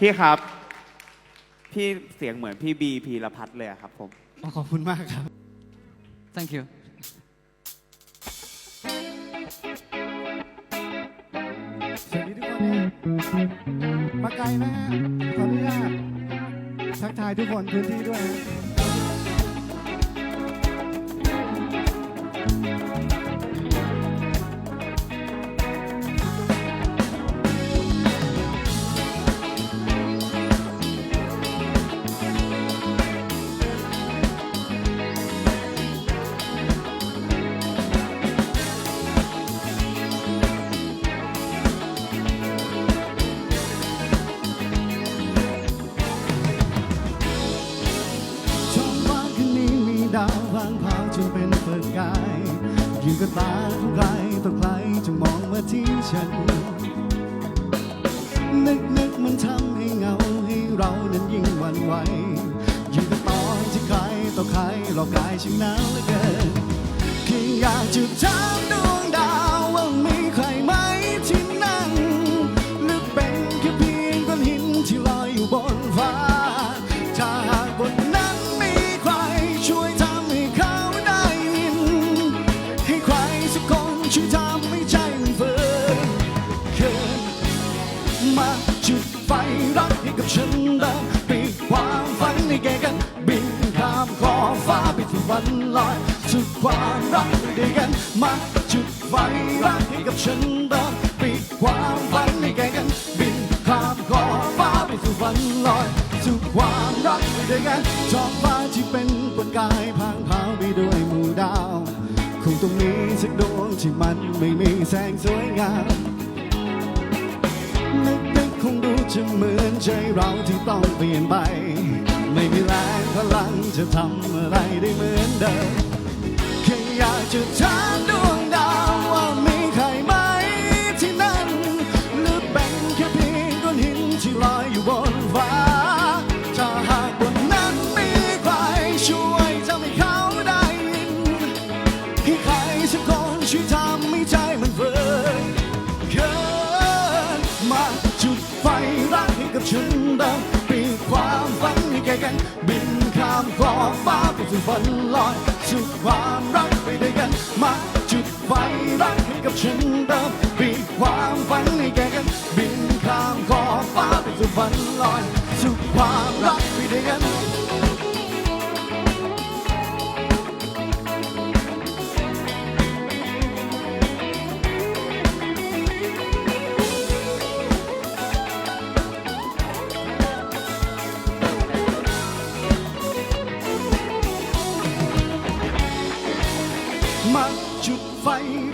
พี่ครับ พี่เสียงเหมือนพี่บีพีรพัฒน์เลยอะครับผม อ๋อขอบคุณมากครับ thank you สวัสดีทุกคนนะมาไกลนะฮะขออนุญาตทักทายทุกคนพื้นที่ด้วยฮะ กายยิ่งกับตาของใครต่อใครจะมองมาที่ฉัน นึกนึกมันทำให้เงาให้เรานั้นยิ่งหวั่นไหวยิ่งกับตอนที่ใครต่อใครเรากกายฉันหนาวเหลือเกินแค่อยากจะถามดวง มาจุดไฟรักให้กับฉันได้ปีกความฝันให้แก่กัน บินข้ามขอบฟ้าไปสู่วันลอยสุดความรักไปด้วยกันมาจุดไฟรักให้กับฉันได้ปีกความฝันให้แก่กันบินข้ามขอบฟ้าไปสู่วันลอยสู่ความรักไปด้วยกันท้องฟ้าที่เป็นประกายพางพราวไปด้วยหมู่ดาว คงต้องมีสักดวงที่มันไม่มีแสงสวยงาม งดูจะเหมือนใจเราที่ต้องเปลี่ยนไป ไม่มีแรงพลังจะทำอะไรได้เหมือนเดิมแค่อยากจะถามดวงดาวว่ามีใครไหมที่นั่นหรือเป็นแค่เพียงก้อนหินที่ลอยอยู่บนฟ้าถ้าหากบนนั้นมีใครช่วยทำให้เขาได้ยินให้ใครสักคนช่วยทำ กับฉันดังมีความฝันให้แก่กัน บินข้ามขอบฟ้าไปสู่ฝันลอยสู่ความรักไปด้วยกัน มาจุดไฟรักให้กับฉันดังมีความฝันให้แก่กัน บินข้ามขอบฟ้าไปสู่ฝันลอยสู่ความรัก มาจุดไฟ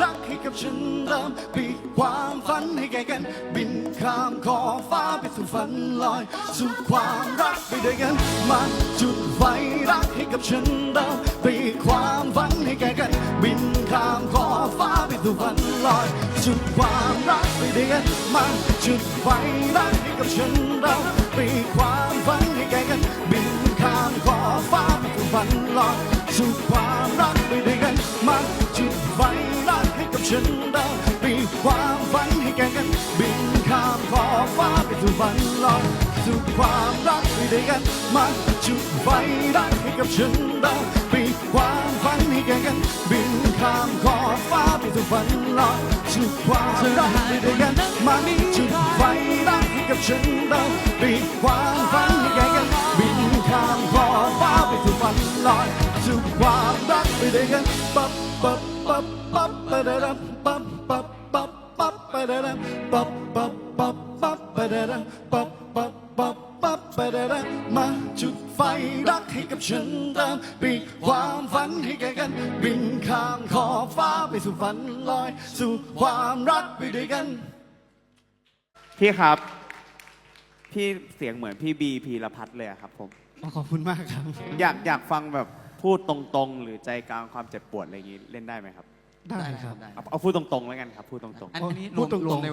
รักให้กับฉันเริ่มปีความฝันให้แก่กัน บินข้ามขอฟ้าไปสู่ฝันลอย สู่ความรักไปด้วยกัน มาจุดไฟรักให้กับฉันเริ่มปีความฝันให้แก่กัน บินข้ามขอฟ้าไปสู่ฝันลอย สู่ความรักไปด้วยกันมาจุดไฟรักให้กับฉันเริ่มปีความฝันให้แก่กัน บินข้ามขอฟ้าไปสู่ฝันลอย สู่ความ ด้วยกันมาจุดไฟรักให้กับฉันได้ปีความฝันให้แก่กัน บินข้ามขอบฟ้าไปสู่ฝันลอยสู่ความรักไปด้วยกันมาจุดไฟรักให้กับฉันได้ปีความฝันให้แก่กันบินข้ามขอบฟ้าไปสู่ฝันลอยสู่ความรักไปด้วยกันปั๊บปั๊บปั๊บปั๊บปะดะดับปั๊บปั๊บปั๊บปั๊บปะดะดับปั๊บปั๊บปั๊บปั๊บปะดะดับปั๊บ ปั๊บปั๊บปั๊บปะดะดับมาจุดไฟรักให้กับฉันตามปีกความฝันให้แก่กัน บินข้ามขอบฟ้าไปสู่ฝันลอย สู่ความรักไปด้วยกันพี่ครับ พี่เสียงเหมือนพี่บีพีรพัฒน์เลยอะครับผม อ๋อขอบคุณมากครับ อยากอยากฟังแบบพูดตรงๆ หรือใจกลางความเจ็บปวดอะไรอย่างนี้เล่นได้ไหมครับได้ครับได้เอาเอาพูดตรงๆแล้วกันครับ พูดตรงๆ อันนี้พูรวดมตรงๆ รวมใน